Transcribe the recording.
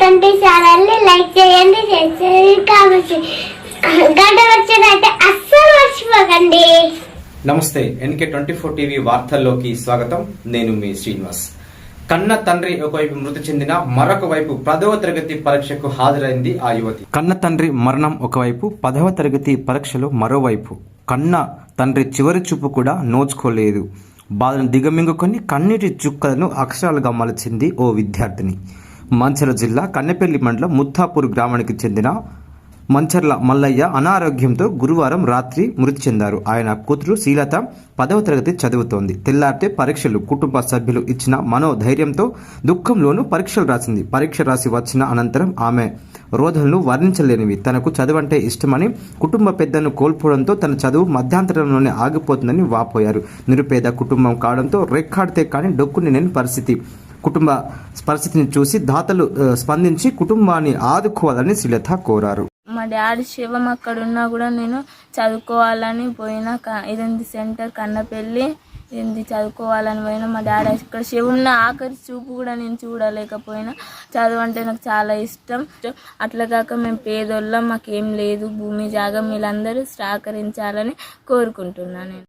Twenty ఛానల్ని like చేయండి share చేయండి కామెంట్ చేయండి. గంట వచ్చినట్టే అస్సలు మర్చిపోకండి. నమస్తే ఎన్కే ట్వంటీ ఫోర్ టీవీ వార్తల్లోకి స్వాగతం. నేను మీ శ్రీనివాస్. కన్న తండ్రి ఒకవైపు మృతి చెందిన మరొక వైపు పదవ తరగతి పరీక్షకు హాజరైంది ఆ యువతి. కన్న తండ్రి మరణం ఒకవైపు పదవ తరగతి పరీక్షలు మరోవైపు. కన్న తండ్రి చివరి చూపు కూడా నోచుకోలేదు. బాధను దిగమింగుకొని కన్నీటి చుక్కలను అక్షరాలుగా మలచింది ఓ విద్యార్థిని. మంచిర్యాల జిల్లా కన్నెపల్లి మండలం ముత్తాపూర్ గ్రామానికి చెందిన మంచర్ల మల్లయ్య అనారోగ్యంతో గురువారం రాత్రి మృతి చెందారు. ఆయన కూతురు శీలత పదవ తరగతి చదువుతోంది. తెల్లారితే పరీక్షలు కుటుంబ సభ్యులు ఇచ్చిన మనోధైర్యంతో దుఃఖంలోనూ పరీక్షలు రాసింది. పరీక్ష రాసి వచ్చిన అనంతరం ఆమె రోధనలు వర్ణించలేనివి. తనకు చదువంటే ఇష్టమని కుటుంబ పెద్దను కోల్పోవడంతో తన చదువు మధ్యాంతరంలోనే ఆగిపోతుందని వాపోయారు. నిరుపేద కుటుంబం కావడంతో రెక్కాడితే కానీ డొక్కుని లేని పరిస్థితి. కుటుంబ పరిస్థితిని చూసి దాతలు స్పందించి కుటుంబాన్ని ఆదుకోవాలని శ్రీలత కోరారు. మా డాడీ శివం అక్కడ ఉన్నా కూడా నేను చదువుకోవాలని పోయినా క- సెంటర్ కన్నపెళ్ళి ఏంది చదువుకోవాలని పోయినా. మా డాడీ ఇక్కడ శివున్న ఆఖరి చూపు కూడా నేను చూడలేకపోయినా. చదువు అంటే నాకు చాలా ఇష్టం. అట్లా కాక మేము పేదోళ్ళం మాకేం లేదు. భూమి జాగం మీరందరూ సహకరించాలని కోరుకుంటున్నాను నేను.